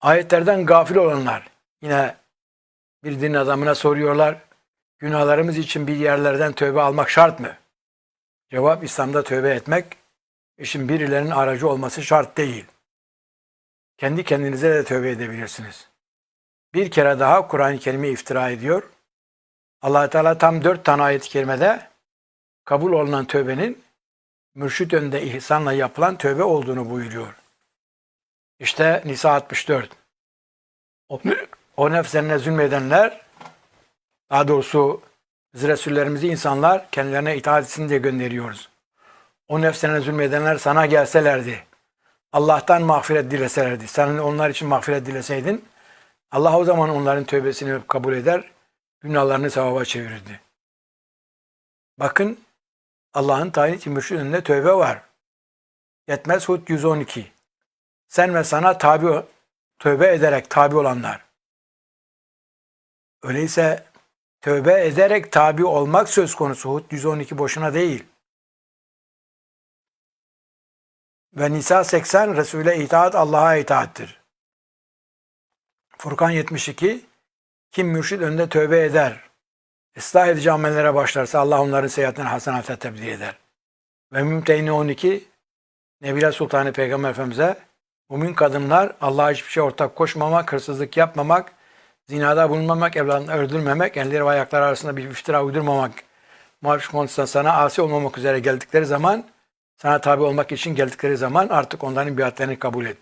Ayetlerden gafil olanlar yine bir din adamına soruyorlar. Günahlarımız için bir yerlerden tövbe almak şart mı? Cevap İslam'da tövbe etmek işin birilerinin aracı olması şart değil. Kendi kendinize de tövbe edebilirsiniz. Bir kere daha Kur'an-ı Kerim'i iftira ediyor. allah Teala tam dört tane ayet-i kerimede kabul olunan tövbenin mürşit önünde ihsanla yapılan tövbe olduğunu buyuruyor. İşte Nisa 64. O, o nefslerine zulmedenler, daha doğrusu biz Resullerimizi insanlar kendilerine itaat etsin diye gönderiyoruz. O nefslerine zulmedenler sana gelselerdi, Allah'tan mağfiret dileselerdi, sen onlar için mağfiret dileseydin, Allah o zaman onların tövbesini kabul eder, günahlarını sevaba çevirirdi. Bakın Allah'ın tayin mürşid önünde tövbe var. Yetmez Hud 112. Sen ve sana tabi tövbe ederek tabi olanlar. Öyleyse tövbe ederek tabi olmak söz konusu. Hud 112 boşuna değil. Ve Nisa 80 Resul'e itaat Allah'a itaattir. Furkan 72 Kim mürşid önünde tövbe eder, ıslah edici amellere başlarsa Allah onların seyahatini hasenata tebdil eder. Ve Mümtehine 12 Nebile Sultanı Peygamber Efendimiz'e Mümin kadınlar Allah'a hiçbir şey ortak koşmamak, hırsızlık yapmamak, zinada bulunmamak, evladını öldürmemek, elleri ve ayakları arasında bir iftira uydurmamak, muhabbet konusunda sana asi olmamak üzere geldikleri zaman, sana tabi olmak için geldikleri zaman artık onların biatlerini kabul et.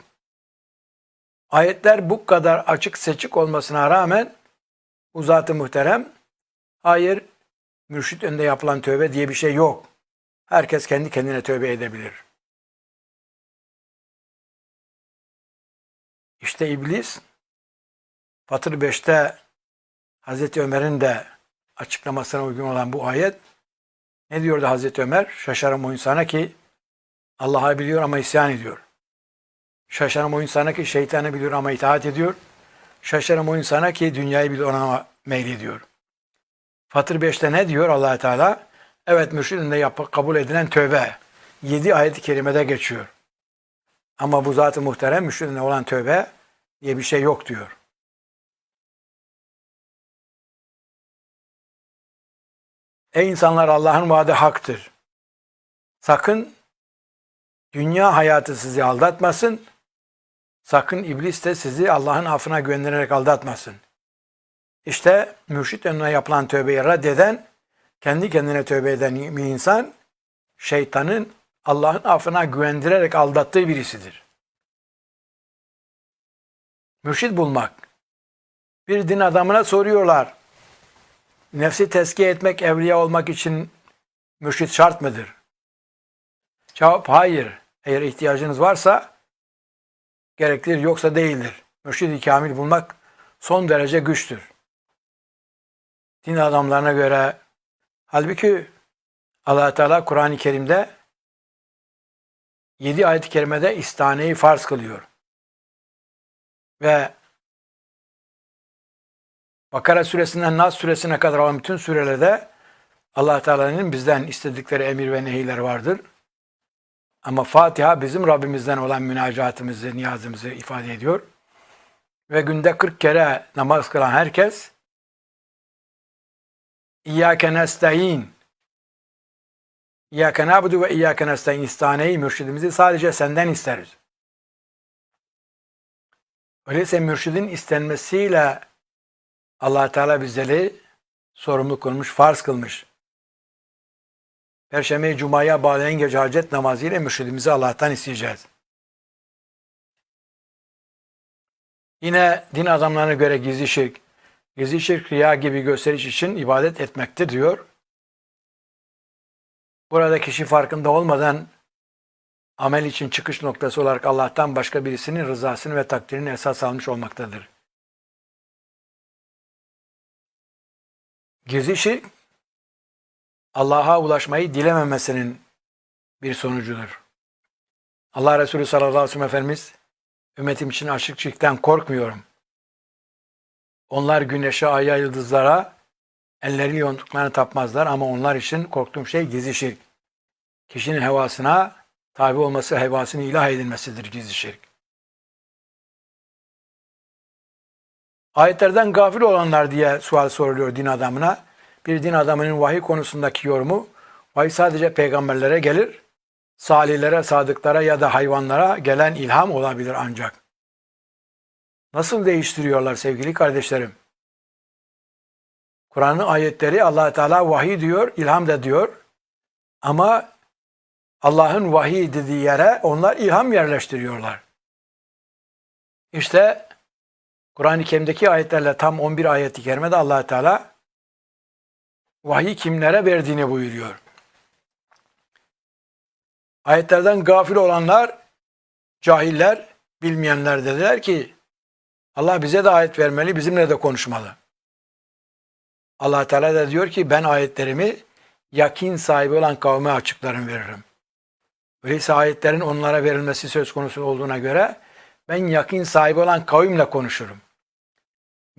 Ayetler bu kadar açık seçik olmasına rağmen bu zat-ı muhterem, hayır mürşit önünde yapılan tövbe diye bir şey yok. Herkes kendi kendine tövbe edebilir. İşte iblis Fatır 5'te Hazreti Ömer'in de açıklamasına uygun olan bu ayet ne diyordu Hazreti Ömer? Şaşarım o insana ki Allah'ı biliyor ama isyan ediyor. Şaşarım o insana ki şeytanı biliyor ama itaat ediyor. Şaşarım o insana ki dünyayı biliyor ama meylediyor. Fatır 5'te ne diyor allah Teala? Evet mürşidinde yap kabul edilen tövbe. 7 ayet-i kerimede geçiyor. Ama bu zat-ı muhterem müşrikine olan tövbe diye bir şey yok diyor. Ey insanlar Allah'ın vaadi haktır. Sakın dünya hayatı sizi aldatmasın. Sakın iblis de sizi Allah'ın affına güvenerek aldatmasın. İşte mürşit önüne yapılan tövbeyi reddeden, kendi kendine tövbe eden bir insan, şeytanın Allah'ın affına güvendirerek aldattığı birisidir. Mürşit bulmak. Bir din adamına soruyorlar. Nefsi tezkiye etmek, evliya olmak için mürşit şart mıdır? Cevap hayır. Eğer ihtiyacınız varsa gereklidir yoksa değildir. Mürşid-i kamil bulmak son derece güçtür. Din adamlarına göre halbuki allah Teala Kur'an-ı Kerim'de 7 ayet-i kerimede istaneyi farz kılıyor. Ve Bakara suresinden Nas suresine kadar olan bütün surelerde allah Teala'nın bizden istedikleri emir ve nehirleri vardır. Ama Fatiha bizim Rabbimizden olan münacatımızı, niyazımızı ifade ediyor. Ve günde 40 kere namaz kılan herkes İyyâke nesta'in İyyâke nâbudu ve İyyâke nesta'in istaneyi mürşidimizi sadece senden isteriz. Öyleyse mürşidin istenmesiyle allah Teala bizleri sorumlu kılmış, farz kılmış. Perşembe Cuma'ya bağlayan gece hacet namazı ile mürşidimizi Allah'tan isteyeceğiz. Yine din adamlarına göre gizli şirk, gizli şirk riya gibi gösteriş için ibadet etmektir diyor. Burada kişi farkında olmadan amel için çıkış noktası olarak Allah'tan başka birisinin rızasını ve takdirini esas almış olmaktadır. Gizli şirk, Allah'a ulaşmayı dilememesinin bir sonucudur. Allah Resulü sallallahu aleyhi ve sellem Efendimiz, ümmetim için açık şirkten korkmuyorum. Onlar güneşe, aya, yıldızlara, elleri yonttuklarına tapmazlar ama onlar için korktuğum şey gizli şirk. Kişinin hevasına tabi olması, hevasını ilah edilmesidir gizli şirk. Ayetlerden gafil olanlar diye sual soruluyor din adamına. Bir din adamının vahiy konusundaki yorumu, vahiy sadece peygamberlere gelir, salihlere, sadıklara ya da hayvanlara gelen ilham olabilir ancak. Nasıl değiştiriyorlar sevgili kardeşlerim? Kur'an'ın ayetleri allah Teala vahiy diyor, ilham da diyor. Ama Allah'ın vahiy dediği yere onlar ilham yerleştiriyorlar. İşte Kur'an-ı Kerim'deki ayetlerle tam 11 ayet-i kerimede allah Teala vahiy kimlere verdiğini buyuruyor. Ayetlerden gafil olanlar, cahiller, bilmeyenler dediler ki Allah bize de ayet vermeli, bizimle de konuşmalı. allah Teala da diyor ki ben ayetlerimi yakin sahibi olan kavme açıklarım veririm. Öyleyse ayetlerin onlara verilmesi söz konusu olduğuna göre ben yakin sahibi olan kavimle konuşurum.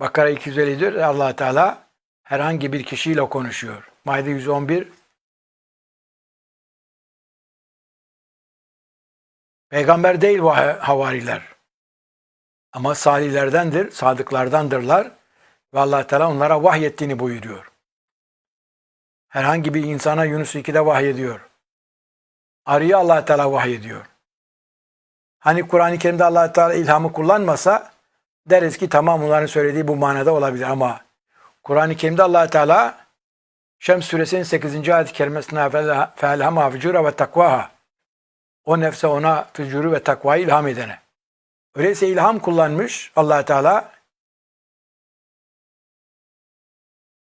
Bakara 254 allah Teala herhangi bir kişiyle konuşuyor. Maide 111 Peygamber değil bu havariler. Ama salihlerdendir, sadıklardandırlar. Ve allah Teala onlara vahyettiğini buyuruyor. Herhangi bir insana Yunus 2'de vahyediyor. Arıya allah Teala vahyediyor. Hani Kur'an-ı Kerim'de allah Teala ilhamı kullanmasa deriz ki tamam onların söylediği bu manada olabilir ama Kur'an-ı Kerim'de allah Teala Şems suresinin 8. ayet-i kerimesine fe'elhama fücura ve takvaha o nefse ona fücuru ve takvayı ilham edene. Öyleyse ilham kullanmış allah Teala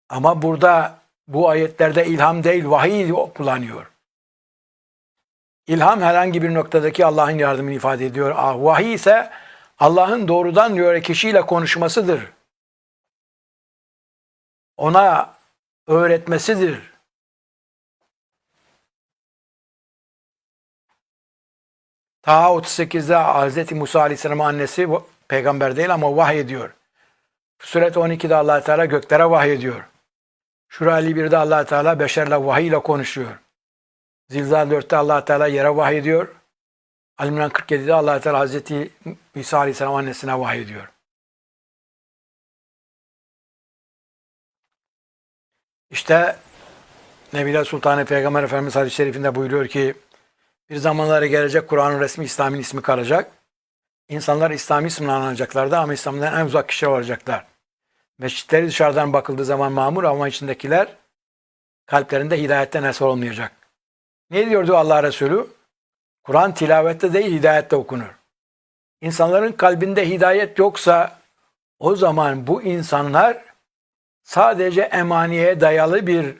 ama burada bu ayetlerde ilham değil vahiy kullanıyor. İlham herhangi bir noktadaki Allah'ın yardımını ifade ediyor. Ah, vahiy ise Allah'ın doğrudan diyor kişiyle konuşmasıdır. Ona öğretmesidir. Taha 38'de Hz. Musa Aleyhisselam'ın annesi peygamber değil ama vahiy ediyor. Suret 12'de allah Teala göklere vahiy ediyor. Şura 51'de allah Teala beşerle vahiy ile konuşuyor. Zilzal 4'te allah Teala yere vahiy ediyor. Alimran 47'de allah Teala Hazreti İsa Aleyhisselam annesine vahiy ediyor. İşte Nebiler Sultanı Peygamber Efendimiz hadis-i şerifinde buyuruyor ki bir zamanlara gelecek Kur'an'ın resmi İslam'ın ismi kalacak. İnsanlar İslam ismini anacaklardı ama İslam'dan en uzak kişiler olacaklar. Mescitleri dışarıdan bakıldığı zaman mamur ama içindekiler kalplerinde hidayetten eser olmayacak. Ne diyordu Allah Resulü? Kur'an tilavette değil hidayette okunur. İnsanların kalbinde hidayet yoksa o zaman bu insanlar sadece emaniye dayalı bir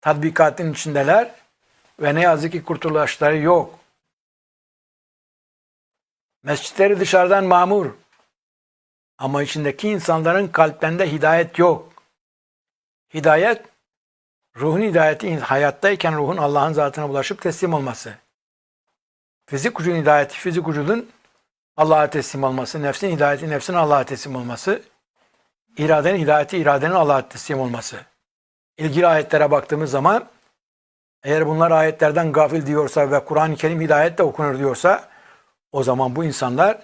tatbikatın içindeler ve ne yazık ki kurtuluşları yok. Mescitleri dışarıdan mamur ama içindeki insanların kalplerinde hidayet yok. Hidayet ruhun hidayeti hayattayken ruhun Allah'ın zatına bulaşıp teslim olması. Fizik ucun hidayeti fizik ucunun Allah'a teslim olması, nefsin hidayeti nefsin Allah'a teslim olması, iradenin hidayeti iradenin Allah'a teslim olması. İlgili ayetlere baktığımız zaman eğer bunlar ayetlerden gafil diyorsa ve Kur'an-ı Kerim hidayetle okunur diyorsa o zaman bu insanlar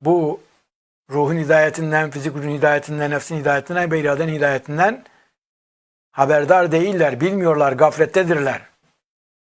bu ruhun hidayetinden, fizik ucun hidayetinden, nefsin hidayetinden ve iradenin hidayetinden haberdar değiller, bilmiyorlar, gaflettedirler.